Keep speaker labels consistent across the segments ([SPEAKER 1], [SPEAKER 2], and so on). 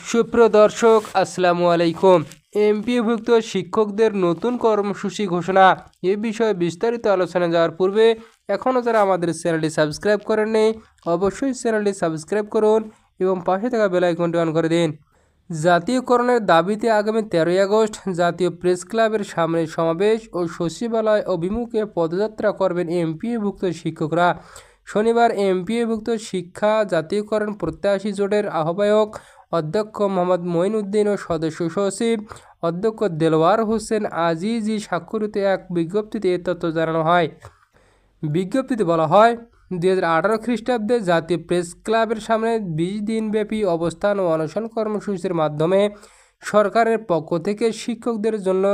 [SPEAKER 1] সুপ্রিয় দর্শক, আসসালামু আলাইকুম। এমপিভুক্ত শিক্ষকদের নতুন কর্মসূচি ঘোষণা। এ বিষয়ে বিস্তারিত আলোচনা যাওয়ার পূর্বে এখনও যারা আমাদের চ্যানেলটি সাবস্ক্রাইব করেননি অবশ্যই চ্যানেলটি সাবস্ক্রাইব করুন এবং পাশে থাকা বেল আইকনটি অন করে দিন। জাতীয়করণের দাবিতে আগামী তেরোই আগস্ট জাতীয় প্রেস ক্লাবের সামনে সমাবেশ ও সচিবালয় অভিমুখে পদযাত্রা করবেন এমপিএভুক্ত শিক্ষকরা। শনিবার এমপিএভুক্ত শিক্ষা, জাতীয়করণ প্রত্যাশী জোটের আহ্বায়ক অধ্যক্ষ মোহাম্মদ মঈনউদ্দিন ও সদস্য সচিব অধ্যক্ষ দেলোয়ার হোসেন আজিজি স্বাক্ষরিত এক বিজ্ঞপ্তিতে এ তথ্য জানানো হয়। বিজ্ঞপ্তিতে বলা হয়, দুই হাজার আঠারো খ্রিস্টাব্দে জাতীয় প্রেস ক্লাবের সামনে বিশ দিনব্যাপী অবস্থান ও অনশন কর্মসূচির মাধ্যমে সরকারের পক্ষ থেকে শিক্ষকদের জন্য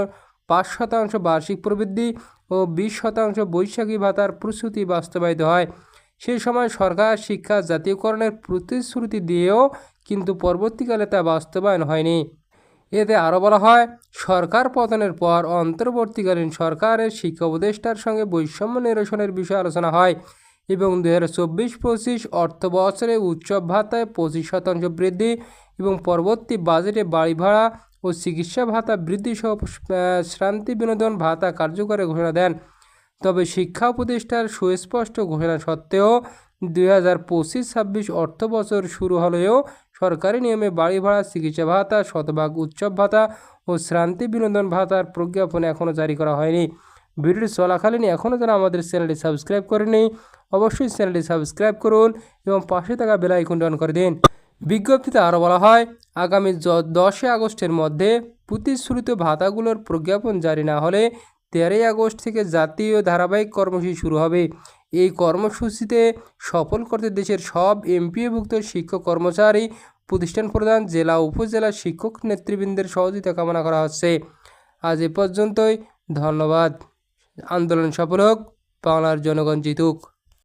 [SPEAKER 1] পাঁচ শতাংশ বার্ষিক প্রবৃদ্ধি ও বিশ শতাংশ বৈশাখী ভাতার প্রস্তুতি বাস্তবায়িত হয়। সেই সময় সরকার শিক্ষা জাতীয়করণের প্রতিশ্রুতি দিয়েও কিন্তু পরবর্তীকালে তা বাস্তবায়ন হয়নি। এতে আরও বলা হয়, সরকার পতনের পর অন্তর্বর্তীকালীন সরকারের শিক্ষা উপদেষ্টার সঙ্গে বৈষম্য নিরসনের বিষয়ে আলোচনা হয় এবং দু হাজার চব্বিশ পঁচিশ অর্থ বছরে উৎসব ভাতায় পঁচিশ শতাংশ বৃদ্ধি এবং পরবর্তী বাজেটে বাড়ি ভাড়া ও চিকিৎসা ভাতা বৃদ্ধি সহ শ্রান্তি বিনোদন ভাতা কার্যকরের ঘোষণা দেন। তবে শিক্ষা উপদেষ্টার সুস্পষ্ট ঘোষণা সত্ত্বেও দুই হাজার পঁচিশ ছাব্বিশ অর্থ বছর শুরু হলেও সরকারি নিয়মে বাড়ি ভাড়া, চিকিৎসা ভাতা, শতভাগ উৎসব ভাতা ও শ্রান্তি বিনোদন ভাতার প্রজ্ঞাপন এখনও জারি করা হয়নি। ভিডিওটি চলাকালীন এখনও যারা আমাদের চ্যানেলটি সাবস্ক্রাইব করেনি অবশ্যই চ্যানেলটি সাবস্ক্রাইব করুন এবং পাশে থাকা বেল আইকনটি করে দিন। বিজ্ঞপ্তিতে আরও বলা হয়, আগামী দশই আগস্টের মধ্যে প্রতিশ্রুত ভাতাগুলোর প্রজ্ঞাপন জারি না হলে তেরোই আগস্ট থেকে জাতীয় ধারাবাহিক কর্মসূচি শুরু হবে। এই কর্মসূচিতে সফল করতে দেশের সব এমপিএভুক্ত শিক্ষক কর্মচারী, প্রতিষ্ঠান প্রধান, জেলা, উপজেলা শিক্ষক নেতৃবৃন্দের সহযোগিতা কামনা করা হচ্ছে। আজ এ পর্যন্তই, ধন্যবাদ। আন্দোলন সফল হোক, বাংলার জনগণ জিতুক।